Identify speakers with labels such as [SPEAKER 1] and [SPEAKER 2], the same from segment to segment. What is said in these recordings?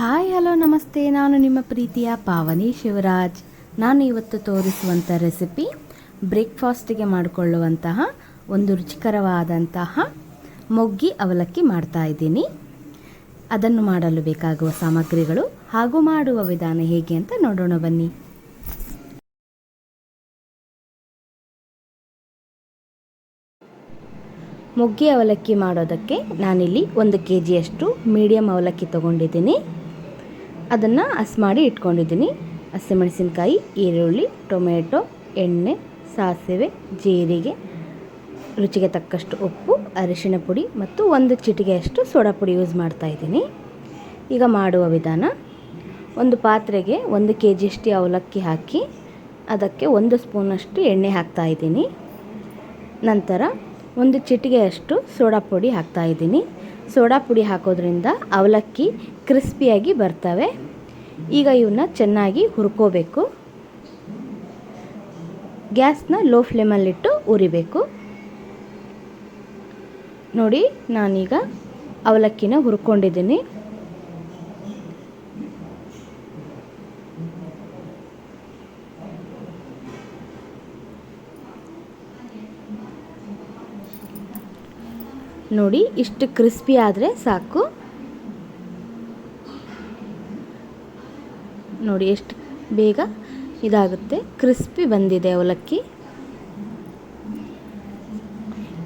[SPEAKER 1] Hi, hello, ನಮಸ್ತೆ. ನಾನು ನಿಮ್ಮ ಪ್ರೀತಿಯ ಪಾವನಿ ಶಿವರಾಜ್. ನಾನು ಇವತ್ತು ತೋರಿಸುವಂಥ ರೆಸಿಪಿ ಬ್ರೇಕ್ಫಾಸ್ಟಿಗೆ ಮಾಡಿಕೊಳ್ಳುವಂತಹ ಒಂದು ರುಚಿಕರವಾದಂತಹ ಮೊಗ್ಗಿ ಅವಲಕ್ಕಿ ಮಾಡ್ತಾ ಇದ್ದೀನಿ. ಅದನ್ನು ಮಾಡಲು ಬೇಕಾಗುವ ಸಾಮಗ್ರಿಗಳು ಹಾಗೂ ಮಾಡುವ ವಿಧಾನ ಹೇಗೆ ಅಂತ ನೋಡೋಣ ಬನ್ನಿ. ಮೊಗ್ಗಿ ಅವಲಕ್ಕಿ ಮಾಡೋದಕ್ಕೆ ನಾನಿಲ್ಲಿ ಒಂದು ಕೆ ಜಿಯಷ್ಟು ಮೀಡಿಯಮ್ ಅವಲಕ್ಕಿ ತೊಗೊಂಡಿದ್ದೀನಿ. ಅದನ್ನು ಹಸ್ ಮಾಡಿ ಇಟ್ಕೊಂಡಿದ್ದೀನಿ. ಹಸಿಮೆಣಸಿನ್ಕಾಯಿ, ಈರುಳ್ಳಿ, ಟೊಮೆಟೊ, ಎಣ್ಣೆ, ಸಾಸಿವೆ, ಜೀರಿಗೆ, ರುಚಿಗೆ ತಕ್ಕಷ್ಟು ಉಪ್ಪು ಅರಿಶಿಣ ಪುಡಿ ಮತ್ತು ಒಂದು ಚಿಟಿಗೆಯಷ್ಟು ಸೋಡಾ ಪುಡಿ ಯೂಸ್ ಮಾಡ್ತಾ ಇದ್ದೀನಿ. ಈಗ ಮಾಡುವ ವಿಧಾನ, ಒಂದು ಪಾತ್ರೆಗೆ ಒಂದು ಕೆ ಜಿಯಷ್ಟು ಅವಲಕ್ಕಿ ಹಾಕಿ ಅದಕ್ಕೆ ಒಂದು ಸ್ಪೂನಷ್ಟು ಎಣ್ಣೆ ಹಾಕ್ತಾ ಇದ್ದೀನಿ. ನಂತರ ಒಂದು ಚಿಟಿಗೆಯಷ್ಟು ಸೋಡಾ ಪುಡಿ ಹಾಕ್ತಾ ಇದ್ದೀನಿ. ಸೋಡಾ ಪುಡಿ ಹಾಕೋದ್ರಿಂದ ಅವಲಕ್ಕಿ ಕ್ರಿಸ್ಪಿಯಾಗಿ ಬರ್ತವೆ. ಈಗ ಇವನ್ನ ಚೆನ್ನಾಗಿ ಹುರ್ಕೋಬೇಕು. ಗ್ಯಾಸ್ನ ಲೋ ಫ್ಲೇಮಲ್ಲಿಟ್ಟು ಉರಿಬೇಕು. ನೋಡಿ, ನಾನೀಗ ಅವಲಕ್ಕಿನ ಹುರ್ಕೊಂಡಿದ್ದೀನಿ. ನೋಡಿ, ಇಷ್ಟು ಕ್ರಿಸ್ಪಿ ಆದರೆ ಸಾಕು. ನೋಡಿ, ಎಷ್ಟು ಬೇಗ ಇದಾಗುತ್ತೆ. ಕ್ರಿಸ್ಪಿ ಬಂದಿದೆ ಅವಲಕ್ಕಿ.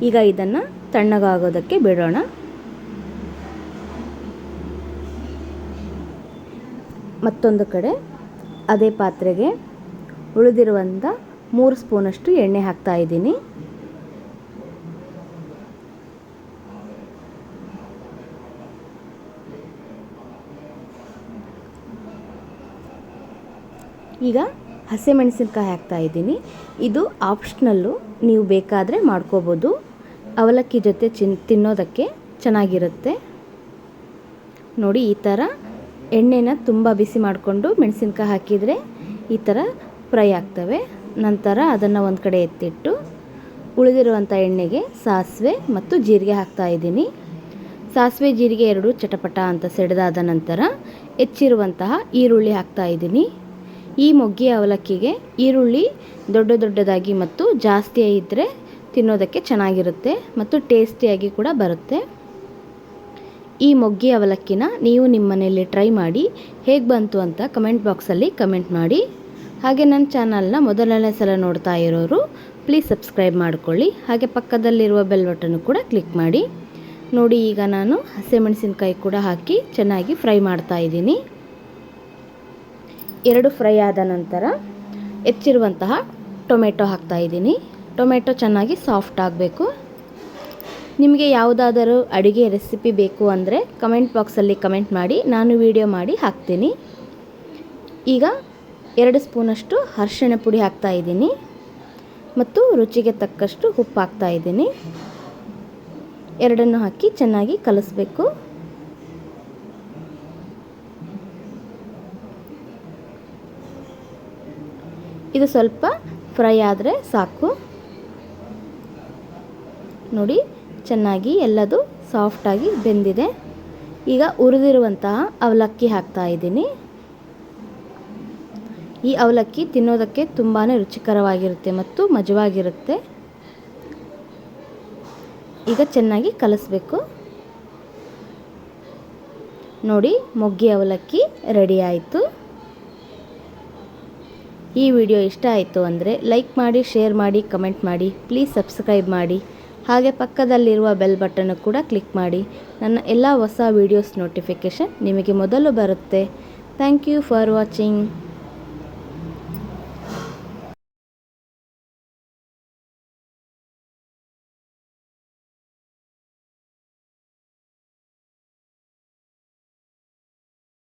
[SPEAKER 1] ಈಗ ಇದನ್ನು ತಣ್ಣಗಾಗೋದಕ್ಕೆ ಬಿಡೋಣ. ಮತ್ತೊಂದು ಕಡೆ ಅದೇ ಪಾತ್ರೆಗೆ ಉಳಿದಿರುವಂಥ ಮೂರು ಸ್ಪೂನಷ್ಟು ಎಣ್ಣೆ ಹಾಕ್ತಾ ಇದ್ದೀನಿ. ಈಗ ಹಸಿಮೆಣಸಿನ್ಕಾಯಿ ಹಾಕ್ತಾ ಇದ್ದೀನಿ. ಇದು ಆಪ್ಷನಲ್ಲು ನೀವು ಬೇಕಾದರೆ ಮಾಡ್ಕೋಬೋದು. ಅವಲಕ್ಕಿ ಜೊತೆ ಚಿನ್, ತಿನ್ನೋದಕ್ಕೆ ಚೆನ್ನಾಗಿರುತ್ತೆ. ನೋಡಿ, ಈ ಥರ ಎಣ್ಣೆನ ತುಂಬ ಬಿಸಿ ಮಾಡಿಕೊಂಡು ಮೆಣಸಿನ್ಕಾಯಿ ಹಾಕಿದರೆ ಈ ಥರ ಫ್ರೈ ಆಗ್ತವೆ. ನಂತರ ಅದನ್ನು ಒಂದು ಕಡೆ ಎತ್ತಿಟ್ಟು ಉಳಿದಿರುವಂಥ ಎಣ್ಣೆಗೆ ಸಾಸಿವೆ ಮತ್ತು ಜೀರಿಗೆ ಹಾಕ್ತಾ ಇದ್ದೀನಿ. ಸಾಸಿವೆ, ಜೀರಿಗೆ ಎರಡು ಚಟಪಟ ಅಂತ ಸೆಡೆದಾದ ನಂತರ ಹೆಚ್ಚಿರುವಂತಹ ಈರುಳ್ಳಿ ಹಾಕ್ತಾ ಇದ್ದೀನಿ. ಈ ಮೊಗ್ಗಿ ಅವಲಕ್ಕಿಗೆ ಈರುಳ್ಳಿ ದೊಡ್ಡ ದೊಡ್ಡದಾಗಿ ಮತ್ತು ಜಾಸ್ತಿ ಇದ್ದರೆ ತಿನ್ನೋದಕ್ಕೆ ಚೆನ್ನಾಗಿರುತ್ತೆ ಮತ್ತು ಟೇಸ್ಟಿಯಾಗಿ ಕೂಡ ಬರುತ್ತೆ. ಈ ಮೊಗ್ಗಿ ಅವಲಕ್ಕಿನ ನೀವು ನಿಮ್ಮ ಮನೆಯಲ್ಲಿ ಟ್ರೈ ಮಾಡಿ, ಹೇಗೆ ಬಂತು ಅಂತ ಕಮೆಂಟ್ ಬಾಕ್ಸಲ್ಲಿ ಕಮೆಂಟ್ ಮಾಡಿ. ಹಾಗೆ ನನ್ನ ಚಾನಲ್ನ ಮೊದಲನೇ ಸಲ ನೋಡ್ತಾ ಇರೋರು, ಪ್ಲೀಸ್ ಸಬ್ಸ್ಕ್ರೈಬ್ ಮಾಡಿಕೊಳ್ಳಿ. ಹಾಗೆ ಪಕ್ಕದಲ್ಲಿರುವ ಬೆಲ್ ಬಟನ್ನು ಕೂಡ ಕ್ಲಿಕ್ ಮಾಡಿ. ನೋಡಿ, ಈಗ ನಾನು ಹಸಿಮೆಣಸಿನ್ಕಾಯಿ ಕೂಡ ಹಾಕಿ ಚೆನ್ನಾಗಿ ಫ್ರೈ ಮಾಡ್ತಾ ಇದ್ದೀನಿ. ಎರಡು ಫ್ರೈ ಆದ ನಂತರ ಹೆಚ್ಚಿರುವಂತಹ ಟೊಮೆಟೊ ಹಾಕ್ತಾಯಿದ್ದೀನಿ ಟೊಮೆಟೊ ಚೆನ್ನಾಗಿ ಸಾಫ್ಟ್ ಆಗಬೇಕು. ನಿಮಗೆ ಯಾವುದಾದರೂ ಅಡುಗೆ ರೆಸಿಪಿ ಬೇಕು ಅಂದರೆ ಕಮೆಂಟ್ ಬಾಕ್ಸಲ್ಲಿ ಕಮೆಂಟ್ ಮಾಡಿ, ನಾನು ವಿಡಿಯೋ ಮಾಡಿ ಹಾಕ್ತೀನಿ. ಈಗ ಎರಡು ಸ್ಪೂನಷ್ಟು ಅರಿಶಿಣ ಪುಡಿ ಹಾಕ್ತಾಯಿದ್ದೀನಿ ಮತ್ತು ರುಚಿಗೆ ತಕ್ಕಷ್ಟು ಉಪ್ಪು ಹಾಕ್ತಾಯಿದ್ದೀನಿ ಎರಡನ್ನು ಹಾಕಿ ಚೆನ್ನಾಗಿ ಕಲಿಸ್ಬೇಕು. ಇದು ಸ್ವಲ್ಪ ಫ್ರೈ ಆದರೆ ಸಾಕು. ನೋಡಿ, ಚೆನ್ನಾಗಿ ಎಲ್ಲದು ಸಾಫ್ಟಾಗಿ ಬೆಂದಿದೆ. ಈಗ ಉರಿದಿರುವಂತಹ ಅವಲಕ್ಕಿ ಹಾಕ್ತಾ ಇದ್ದೀನಿ. ಈ ಅವಲಕ್ಕಿ ತಿನ್ನೋದಕ್ಕೆ ತುಂಬಾ ರುಚಿಕರವಾಗಿರುತ್ತೆ ಮತ್ತು ಮಜವಾಗಿರುತ್ತೆ. ಈಗ ಚೆನ್ನಾಗಿ ಕಲಿಸ್ಬೇಕು. ನೋಡಿ, ಮೊಗ್ಗಿ ಅವಲಕ್ಕಿ ರೆಡಿ ಆಯಿತು. ಈ ವಿಡಿಯೋ ಇಷ್ಟ ಆಯಿತು ಅಂದರೆ ಲೈಕ್ ಮಾಡಿ, ಶೇರ್ ಮಾಡಿ, ಕಮೆಂಟ್ ಮಾಡಿ ಪ್ಲೀಸ್ ಸಬ್ಸ್ಕ್ರೈಬ್ ಮಾಡಿ. ಹಾಗೆ ಪಕ್ಕದಲ್ಲಿರುವ ಬೆಲ್ ಬಟನ್ನು ಕೂಡ ಕ್ಲಿಕ್ ಮಾಡಿ. ನನ್ನ ಎಲ್ಲ ಹೊಸ ವೀಡಿಯೋಸ್ ನೋಟಿಫಿಕೇಷನ್ ನಿಮಗೆ ಮೊದಲು ಬರುತ್ತೆ. Thank you for watching